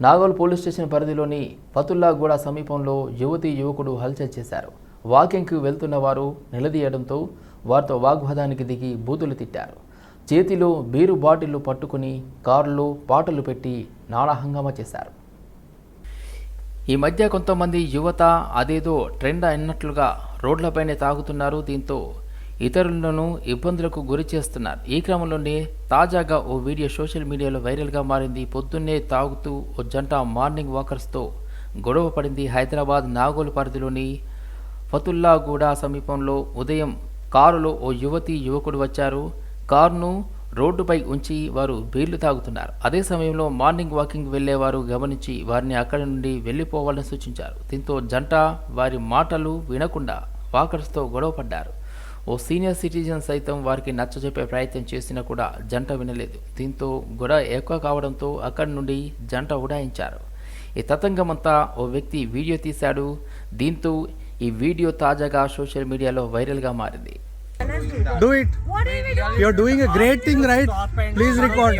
Nagole police station పరిధిలోని ఫతుల్లాగూడ సమీపంలో యువతి యువకుడు హల్చల్ చేశారు. వాకింగ్కు వెళ్తున్న వారు నిలదీయడంతో వారితో వాగ్వాదానికి దిగి బూతులు తిట్టారు. చేతిలో బీరు బాటిళ్ళు పట్టుకుని కారులో పాటలు పెట్టి నానా హంగామా చేశారు. ఈ మధ్య కొంతమంది యువత అదేదో ట్రెండ్ అయినట్లుగా రోడ్లపైనే తాగుతున్నారు. దీంతో ఇతరులను ఇబ్బందులకు గురి చేస్తున్నారు. ఈ క్రమంలోనే తాజాగా ఓ వీడియో సోషల్ మీడియాలో వైరల్గా మారింది. పొద్దున్నే తాగుతూ ఓ జంట మార్నింగ్ వాకర్స్తో గొడవ పడింది. హైదరాబాద్ నాగోల్ పరిధిలోని ఫతుల్లాగూడ సమీపంలో ఉదయం కారులో ఓ యువతి యువకుడు వచ్చారు. కారును రోడ్డుపై ఉంచి వారు బీర్లు తాగుతున్నారు. అదే సమయంలో మార్నింగ్ వాకింగ్ వెళ్ళేవారు గమనించి వారిని అక్కడి నుండి వెళ్ళిపోవాలని సూచించారు. దీంతో జంట వారి మాటలు వినకుండా వాకర్స్తో గొడవ పడ్డారు. ఓ సీనియర్ సిటిజన్ సైతం వారికి నచ్చజెప్పే ప్రయత్నం చేసినా కూడా జంట వినలేదు దీంతో గొడవ ఎక్కువ కావడంతో అక్కడి నుండి జంట ఉడాయించారు ఈ తతంగమంతా ఓ వ్యక్తి వీడియో తీశాడు దీంతో ఈ వీడియో తాజాగా సోషల్ మీడియాలో వైరల్గా మారింది Do it. What are we doing? You're doing a great thing, right? Please record.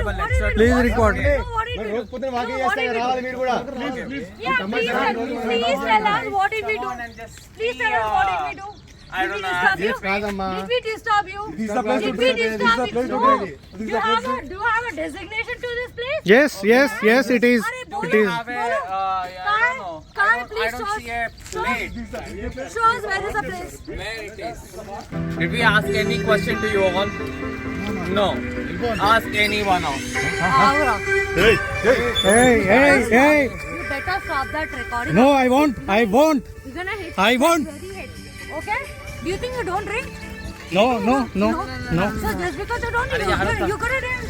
I don't know. Did we disturb you? Did we trade. This place to you? trade. This is Do you have a do you have a designation to this place? Yes, yes, yes, it is. अरे you? It is. have a, uh, yeah, I don't know. Car, I car, don't, I please don't see a plate show us where is the place. where it is. Did we ask any question to you all? No. Ask anyone of. Avra, Hey, hey, hey. you better stop that recording. No, I won't. I won't. You're gonna hit I won't. very heavy. Okay? Do you think you don't drink? No, no, no, no. no So just because you don't, you, you, you couldn't